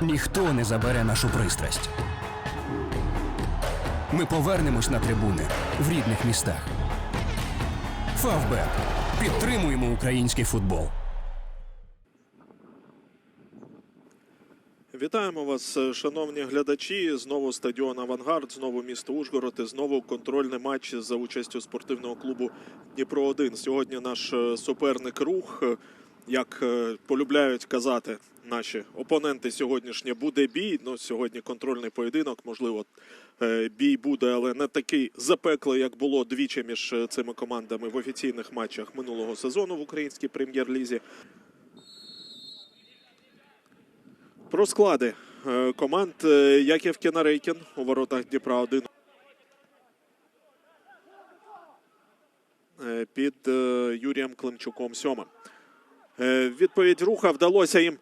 Ніхто не забере нашу пристрасть. Ми повернемось на трибуни в рідних містах. Фавбет. Підтримуємо український футбол. Вітаємо вас, шановні глядачі. Знову стадіон Авангард, знову місто Ужгород і знову контрольний матч за участю спортивного клубу Дніпро 1 Сьогодні наш суперник рух, як е, полюбляють казати наші опоненти сьогоднішнє буде бій. Ну, сьогодні контрольний поєдинок. Можливо, е, бій буде, але не такий запеклий, як було двічі між е, цими командами в офіційних матчах минулого сезону в українській прем'єр-лізі. Про склади команд Яків Кінарейкін у воротах Дніпра 1 е, під Юрієм Климчуком сьомим. Е, Відповідь руха вдалося їм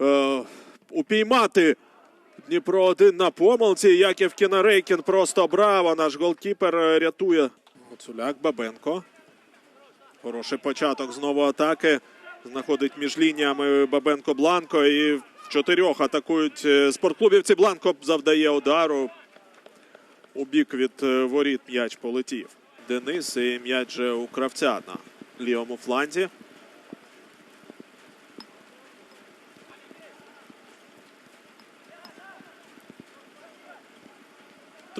е, упіймати Дніпро 1 на помилці. Яків Кінарейкін просто браво. Наш голкіпер е, рятує Гуцуляк Бабенко. Хороший початок знову атаки. Знаходить між лініями Бабенко Бланко. І в чотирьох атакують е, спортклубівці. Бланко завдає удару. У бік від воріт м'яч полетів. Денис і м'яч же у кравця на лівому фланзі.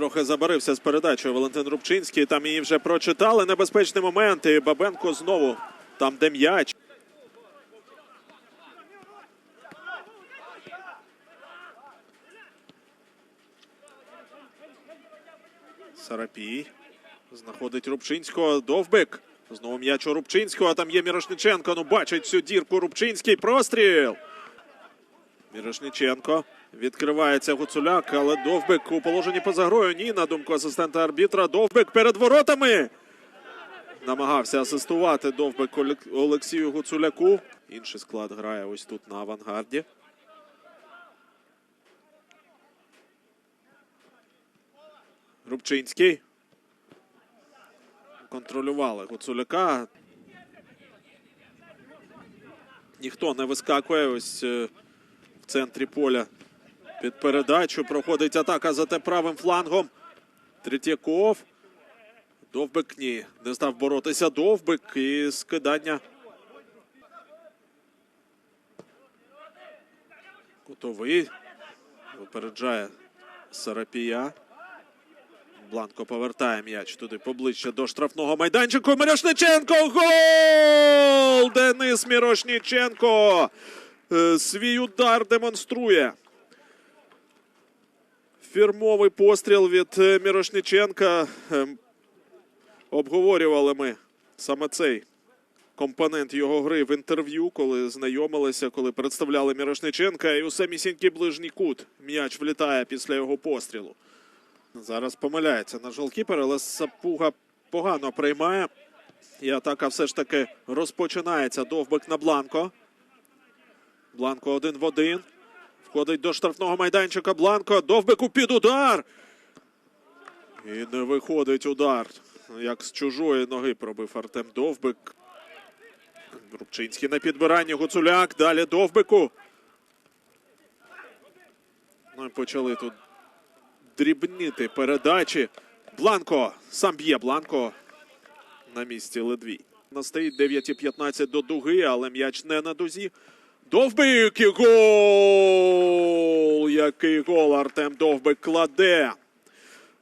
Трохи забарився з передачею Валентин Рубчинський. Там її вже прочитали. Небезпечний момент. І Бабенко знову там, де м'яч. Сарапій. Знаходить Рубчинського. Довбик. Знову м'яч у Рубчинського. А там є Мірошниченко. Ну бачить цю дірку Рубчинський. Простріл. Мірошниченко. Відкривається Гуцуляк, але Довбик у положенні поза грою. Ні, на думку асистента арбітра. Довбик перед воротами. Намагався асистувати Довбик Олексію Гуцуляку. Інший склад грає ось тут на авангарді. Рубчинський. Контролювали Гуцуляка. Ніхто не вискакує ось е, в центрі поля. Під передачу проходить атака за те правим флангом. Третьяков. Довбик ні. Не став боротися Довбик і скидання. Кутовий. Випереджає Сарапія. Бланко повертає м'яч туди поближче до штрафного майданчику. Мірошниченко! Гол! Денис Мірошниченко е, свій удар демонструє. Фірмовий постріл від е, Мірошниченка. Ем, Обговорювали ми саме цей компонент його гри в інтерв'ю, коли знайомилися, коли представляли Мірошниченка. І у самісінький ближній кут м'яч влітає після його пострілу. Зараз помиляється наш голкіпер, але Сапуга погано приймає. І атака все ж таки розпочинається. Довбик на Бланко. Бланко один в один. Входить до штрафного майданчика Бланко. Довбику під удар. І не виходить удар. Як з чужої ноги пробив Артем Довбик. Рубчинський на підбиранні. Гуцуляк. Далі Довбику. Ну і почали тут дрібніти передачі. Бланко. Сам б'є Бланко на місці Ледвій. Настоїть 9.15 до дуги, але м'яч не на дузі. Довбик і гол! Який гол Артем Довбик кладе.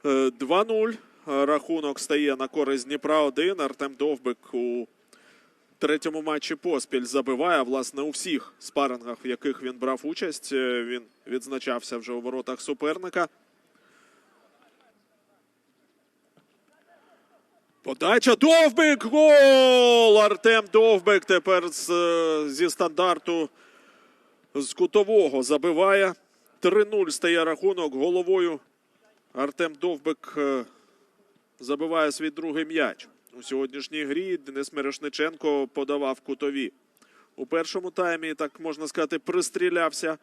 Е, 2-0. Рахунок стає на користь Дніпра 1. Артем Довбик у третьому матчі поспіль забиває. Власне, у всіх спарингах, в яких він брав участь, е, він відзначався вже у воротах суперника. Подача Довбик! Гол! Артем Довбик тепер з, зі стандарту з кутового забиває. 3-0 стає рахунок головою. Артем Довбик е, забиває свій другий м'яч. У сьогоднішній грі Денис Мирошниченко подавав кутові. У першому таймі, так можна сказати, пристрілявся.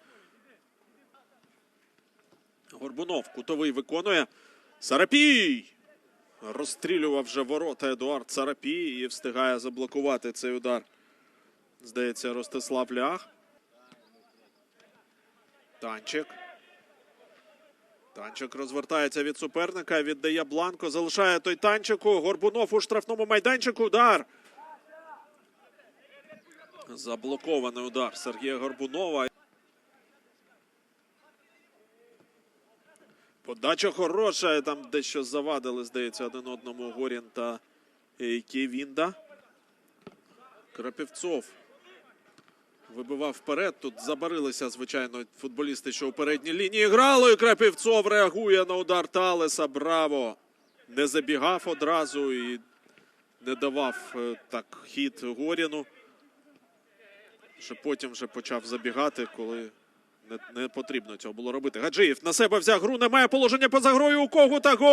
Горбунов кутовий виконує. Сарапій! Розстрілював вже ворота Едуард Сарапій і встигає заблокувати цей удар. Здається, Ростислав Лях. Танчик. Танчик розвертається від суперника, віддає Бланко, залишає той танчику. Горбунов у штрафному майданчику. Удар. Заблокований удар Сергія Горбунова. Подача хороша. Там дещо завадили, здається, один одному Горін та е, Ківінда. Крапівцов вибивав вперед. Тут забарилися, звичайно, футболісти, що у передній лінії грали. І Крапівцов реагує на удар Талеса. Браво! Не забігав одразу і не давав е, так хід Горіну. Що потім вже почав забігати, коли не, не потрібно цього було робити. Гаджиєв на себе взяв гру, немає положення поза грою у Когута. Гол!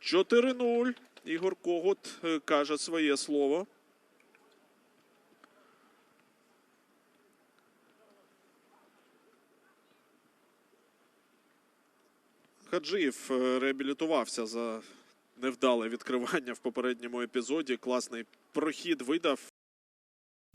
4-0. Ігор Когут е, каже своє слово. Хаджиєв е, реабілітувався за невдале відкривання в попередньому епізоді. Класний прохід видав.